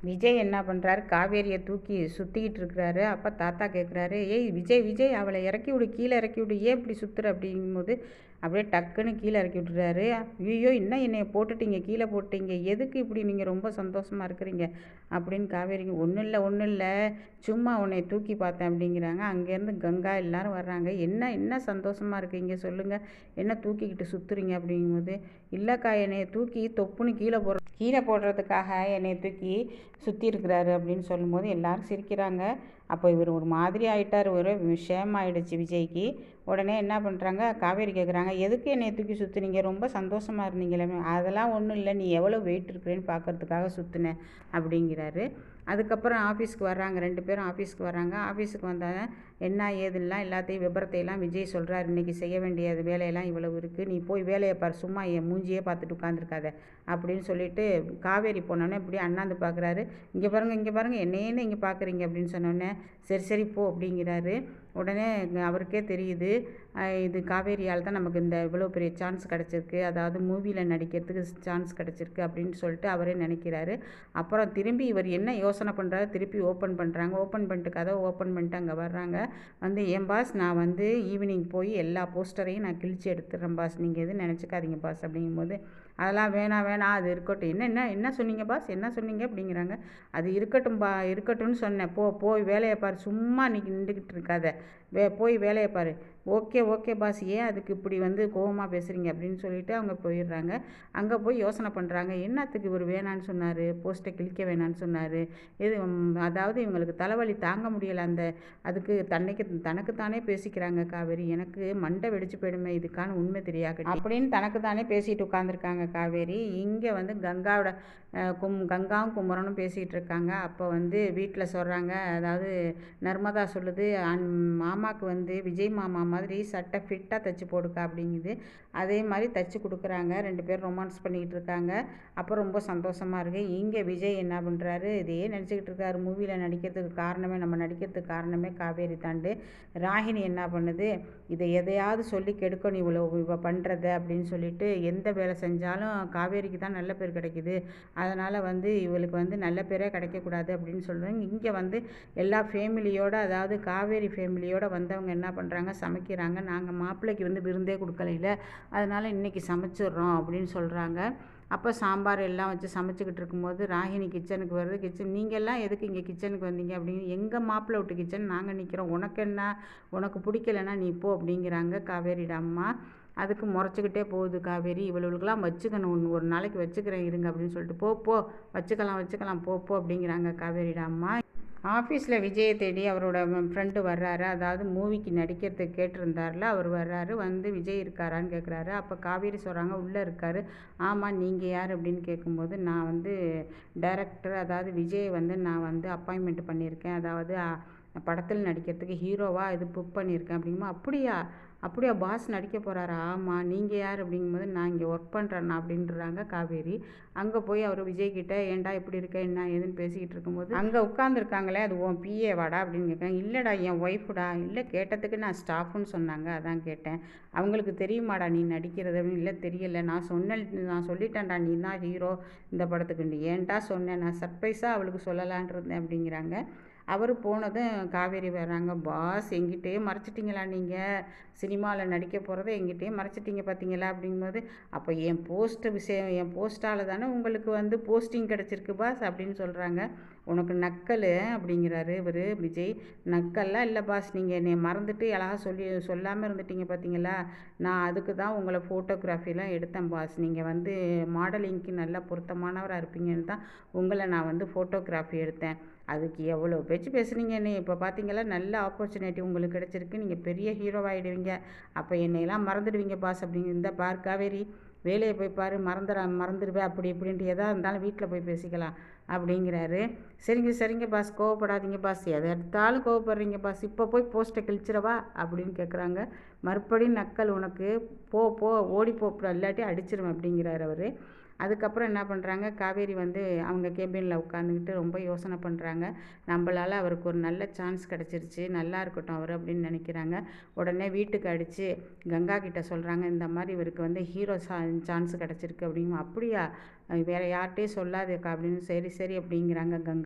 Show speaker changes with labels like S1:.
S1: விஜய் என்ன பண்ணுறாரு காவேரியை தூக்கி சுற்றிக்கிட்டு இருக்கிறாரு. அப்போ தாத்தா கேட்குறாரு ஏய் விஜய் விஜய் அவளை இறக்கி விடு கீழே இறக்கி விடு. ஏன் இப்படி சுற்றுற அப்படிங்கும்போது அப்படியே டக்குன்னு கீழே இறக்கி விட்டுறாரு ஐயோ என்ன என்னைய போட்டுட்டீங்க? கீழே போட்டீங்க. எதுக்கு இப்படி நீங்கள் ரொம்ப சந்தோஷமாக இருக்கிறீங்க? அப்படின்னு காவேரிங்க ஒன்றும் இல்லை ஒன்றும் இல்லை. சும்மா உன்னை தூக்கி பார்த்தேன் அப்படிங்கிறாங்க. அங்கேருந்து கங்கா எல்லாரும் வர்றாங்க. என்ன என்ன சந்தோஷமாக இருக்கீங்க? சொல்லுங்கள் என்ன தூக்கிக்கிட்டு சுற்றுறீங்க அப்படிங்கும்போது இல்லைக்கா என்னைய தூக்கி தொப்புன்னு கீழே போடுற கீழே போடுறதுக்காக என்னை தூக்கி சுற்றி இருக்கிறாரு அப்படின்னு சொல்லும்போது எல்லாரும் சிரிக்கிறாங்க. அப்போ இவர் ஒரு மாதிரி ஆகிட்டார் ஒரு விஷயம் ஆகிடுச்சு விஜய்க்கு. உடனே என்ன பண்ணுறாங்க காவேரி கேட்குறாங்க எதுக்கு என்னை தூக்கி சுற்றுனீங்க ரொம்ப சந்தோஷமாக இருந்தீங்களே அதெல்லாம் ஒன்றும் இல்லை நீ எவ்வளோ வெயிட் இருக்கிறேன்னு பார்க்கறதுக்காக சுற்றுனேன் அப்படிங்கிறாரு. அதுக்கப்புறம் ஆஃபீஸ்க்கு வர்றாங்க. ரெண்டு பேரும் ஆஃபீஸ்க்கு வர்றாங்க. ஆஃபீஸுக்கு வந்தாங்க என்ன ஏதுலாம் எல்லாத்தையும் விபரத்தையெல்லாம் விஜய் சொல்கிறார் இன்றைக்கி செய்ய வேண்டிய வேலையெல்லாம் இவ்வளவு இருக்குது நீ போய் வேலையை பார். சும்மா என் மூஞ்சியே பார்த்துட்டு உட்காந்துருக்காத அப்படின்னு சொல்லிட்டு காவேரி போனோன்னே இப்படி அண்ணாந்து பார்க்குறாரு இங்கே பாருங்கள் இங்கே பாருங்கள் என்னையேன்னு இங்கே பார்க்குறீங்க அப்படின்னு சொன்னோடனே சரி சரி போ அப்படிங்கிறாரு. உடனே அவருக்கே தெரியுது. இது காவேரியால் தான் நமக்கு இந்த இவ்வளோ பெரிய சான்ஸ் கிடச்சிருக்கு. அதாவது மூவியில் நடிக்கிறதுக்கு சான்ஸ் கிடச்சிருக்கு அப்படின்னு சொல்லிட்டு அவரே நினைக்கிறாரு. அப்புறம் திரும்பி இவர் என்ன யோசனை பண்ணுறாரு திருப்பி ஓப்பன் பண்ணுறாங்க ஓப்பன் பண்ணிட்டு கதை ஓப்பன் பண்ணிட்டு அங்கே வர்றாங்க. வந்து ஏன் பாஸ் நான் வந்து ஈவினிங் போய் எல்லா போஸ்டரையும் நான் கிழிச்சு எடுத்துடுறேன் பாஸ் நீங்கள் எதுவும் நினச்சிக்காதீங்க பாஸ் அப்படிங்கும்போது அதெல்லாம் வேணாம் வேணாம். அது இருக்கட்டும். என்ன என்ன என்ன சொன்னீங்க பாஸ் என்ன சொன்னீங்க? அப்படிங்கிறாங்க. அது இருக்கட்டும் பா இருக்கட்டும்னு சொன்னேன். போ போய் வேலையை பாரு. சும்மா நீ நின்றுக்கிட்டு இருக்காத. வே போய் வேலையை பாரு. Okay okay boss. ஏன் அதுக்கு இப்படி வந்து கோவமாக பேசுகிறீங்க அப்படின்னு சொல்லிட்டு அவங்க போயிடுறாங்க. அங்கே போய் யோசனை பண்ணுறாங்க என்னத்துக்கு இவர் வேணான்னு சொன்னார்? போஸ்ட்டை கிழிக்க வேணான்னு சொன்னார். இது அதாவது இவங்களுக்கு தலைவலி தாங்க முடியலை. அந்த அதுக்கு தன்னைக்கு தனக்குத்தானே பேசிக்கிறாங்க காவேரி. எனக்கு மண்டை வெடிச்சு போயிடுமே இதுக்கான உண்மை தெரியாது அப்படின்னு தனக்கு தானே பேசிட்டு உட்காந்துருக்காங்க காவேரி. இங்கே வந்து கங்காவோட கும் கங்காவும் குமரனும் பேசிகிட்டு இருக்காங்க. அப்போ வந்து வீட்டில் சொல்கிறாங்க அதாவது நர்மதா சொல்லுது மாமாவுக்கு வந்து விஜய் மாமா மாதிரி சட்டை ஃபிட்டாக தைச்சி போடுக்கா அப்படிங்குது. அதே மாதிரி தைச்சி கொடுக்குறாங்க. ரெண்டு பேரும் ரொமான்ஸ் பண்ணிக்கிட்டு இருக்காங்க. அப்போ ரொம்ப சந்தோஷமாக இருக்குது இங்கே விஜய் என்ன பண்ணுறாரு இதையே நினச்சிக்கிட்டு இருக்காரு. மூவியில் நடிக்கிறதுக்கு காரணமே நம்ம நடிக்கிறதுக்கு காரணமே காவேரி தாண்டு. ராகினி என்ன பண்ணுது? இதை எதையாவது சொல்லி கெடுக்கணும் இவ்வளோ இவள் பண்ணுறத அப்படின்னு சொல்லிட்டு எந்த வேலை செஞ்சாலும் காவேரிக்கு தான் நல்ல பேர் கிடைக்குது. அதனால் வந்து இவளுக்கு வந்து நல்ல பேரே கிடைக்கக்கூடாது அப்படின்னு சொல்கிறாங்க இங்கே வந்து எல்லா ஃபேமிலியோடு அதாவது காவேரி ஃபேமிலி ஃபேமிலியோடு வந்தவங்க என்ன பண்ணுறாங்க சமைக்கிறாங்க. நாங்கள் மாப்பிள்ளைக்கு வந்து விருந்தே கொடுக்கலையில. அதனால் இன்றைக்கி சமைச்சிட்றோம் அப்படின்னு சொல்கிறாங்க அப்போ சாம்பார் எல்லாம் வச்சு சமைச்சிக்கிட்டு இருக்கும்போது ராகினி கிச்சனுக்கு வருது. கிச்சன் நீங்கள்லாம் எதுக்கு இங்கே கிச்சனுக்கு வந்தீங்க அப்படின்னு? எங்கள் மாப்பிள்ளை விட்டு கிச்சன் நாங்கள் நிற்கிறோம் உனக்கு என்ன? உனக்கு பிடிக்கலன்னா நீ போ அப்படிங்கிறாங்க காவேரியோட அம்மா. அதுக்கு முறைச்சிக்கிட்டே போகுது காவேரி. இவளுக்கெல்லாம் வச்சுக்கணும். ஒன்று ஒரு நாளைக்கு வச்சுக்கிறேன் இருங்க அப்படின்னு சொல்லிட்டு போ போ வச்சுக்கலாம் வச்சுக்கலாம். போ போ அப்படிங்கிறாங்க காவேரியோட அம்மா. ஆஃபீஸில் விஜயை தேடி அவரோட ஃப்ரெண்டு வர்றாரு. அதாவது மூவிக்கு நடிக்கிறதுக்கு கேட்டிருந்தார்ல அவர் வர்றாரு. வந்து விஜய் இருக்காரான்னு கேட்குறாரு அப்போ காவேரி சொல்கிறாங்க உள்ளே இருக்கார். ஆமாம் நீங்கள் யார்? அப்படின்னு கேட்கும்போது நான் வந்து டைரக்டர் அதாவது விஜய் வந்து நான் வந்து அப்பாயின்மெண்ட் பண்ணியிருக்கேன். அதாவது படத்தில் நடிக்கிறதுக்கு ஹீரோவாக இது புக் பண்ணியிருக்கேன் அப்படிங்கும்போது அப்படியா? அப்படியா? பாஸ் நடிக்க போகிறாரா ஆமாம் நீங்கள் யார்? அப்படிங்கும்போது நான் இங்கே ஒர்க் பண்ணுறேண்ணா அப்படின்றாங்க காவேரி. அங்கே போய் அவர் விஜய் ஏண்டா ஏன்டா இப்படி இருக்க? என்ன ஏதுன்னு பேசிக்கிட்டு இருக்கும்போது அங்கே உட்காந்துருக்காங்களே அது உன் பிஏ வாடா? அப்படின்னு கேட்குறேன் இல்லைடா என் ஒய்ஃபுடா இல்லை கேட்டதுக்கு நான் ஸ்டாஃப்னு சொன்னாங்க அதான் கேட்டேன். அவங்களுக்கு தெரியுமாடா நீ நடிக்கிறது? அப்படின்னு இல்லை தெரியல. நான் சொன்ன நான் சொல்லிட்டேன்டா நீ தான் ஹீரோ இந்த படத்துக்கு. ஏன்டா சொன்னேன் நான் சர்ப்ரைஸாக அவளுக்கு சொல்லலான் இருந்தேன் அப்படிங்கிறாங்க. அவர் போனதும் காவேரி வர்றாங்க பாஸ் எங்கிட்டே மறைச்சிட்டிங்களா நீங்கள் சினிமாவில் நடிக்க போகிறத எங்கிட்டே மறைச்சிட்டிங்க பார்த்தீங்களா அப்படிங்கும்போது அப்போ என் போஸ்ட்டு விஷயம் என் போஸ்ட்டால் தானே உங்களுக்கு வந்து போஸ்டிங் கிடச்சிருக்கு பாஸ் அப்படின்னு சொல்கிறாங்க உனக்கு நக்கல் அப்படிங்கிறாரு இவர் விஜய். நக்கல்லாம் இல்லை பாஸ் நீங்கள் என்னை மறந்துட்டு அழகாக சொல்லி சொல்லாமல் இருந்துட்டீங்க பார்த்தீங்களா நான் அதுக்கு தான் உங்களை ஃபோட்டோகிராஃபிலாம் எடுத்தேன் பாஸ். நீங்கள் வந்து மாடலிங்க்கு நல்லா பொருத்தமானவராக இருப்பீங்கன்னு தான் உங்களை நான் வந்து ஃபோட்டோகிராஃபி எடுத்தேன். அதுக்கு எவ்வளோ பேச்சு பேசுனீங்க என்னை? இப்போ பார்த்தீங்களா நல்ல ஆப்பர்ச்சுனிட்டி உங்களுக்கு கிடச்சிருக்கு. நீங்கள் பெரிய ஹீரோவாகிடுவீங்க அப்போ என்னையெல்லாம் மறந்துடுவீங்க பாஸ் அப்படிங்க இந்த பார் காவேரி. வேலையை போய் பாரு மறந்துட மறந்துடுவேன் அப்படி இப்படின்ட்டு எதாக இருந்தாலும் வீட்டில் போய் பேசிக்கலாம் அப்படிங்கிறாரு. சரிங்க சரிங்க பாஸ் கோவப்படாதீங்க பாஸ். எதை எடுத்தாலும் கோவப்படுறீங்க பாஸ். இப்போ போய் போஸ்ட்டை கிழிச்சிடவா அப்படின்னு கேட்குறாங்க மறுபடியும் நக்கல் உனக்கு போ போ ஓடி போ இல்லாட்டி அடிச்சிருவேன் அப்படிங்கிறார் அவர். அதுக்கப்புறம் என்ன பண்ணுறாங்க காவேரி வந்து அவங்க கேபினில் உட்காந்துக்கிட்டு ரொம்ப யோசனை பண்ணுறாங்க நம்மளால் அவருக்கு ஒரு நல்ல சான்ஸ் கிடச்சிருச்சு. நல்லா இருக்கட்டும் அவர் அப்படின்னு நினைக்கிறாங்க. உடனே வீட்டுக்கு அடித்து கங்கா கிட்ட சொல்கிறாங்க இந்த மாதிரி இவருக்கு வந்து ஹீரோ சா சான்ஸ் கிடச்சிருக்கு அப்படிங்க அப்படியா? வேறு யார்கிட்டையும் சொல்லாதேக்கா அப்படின்னு. சரி சரி அப்படிங்கிறாங்க கங்கா.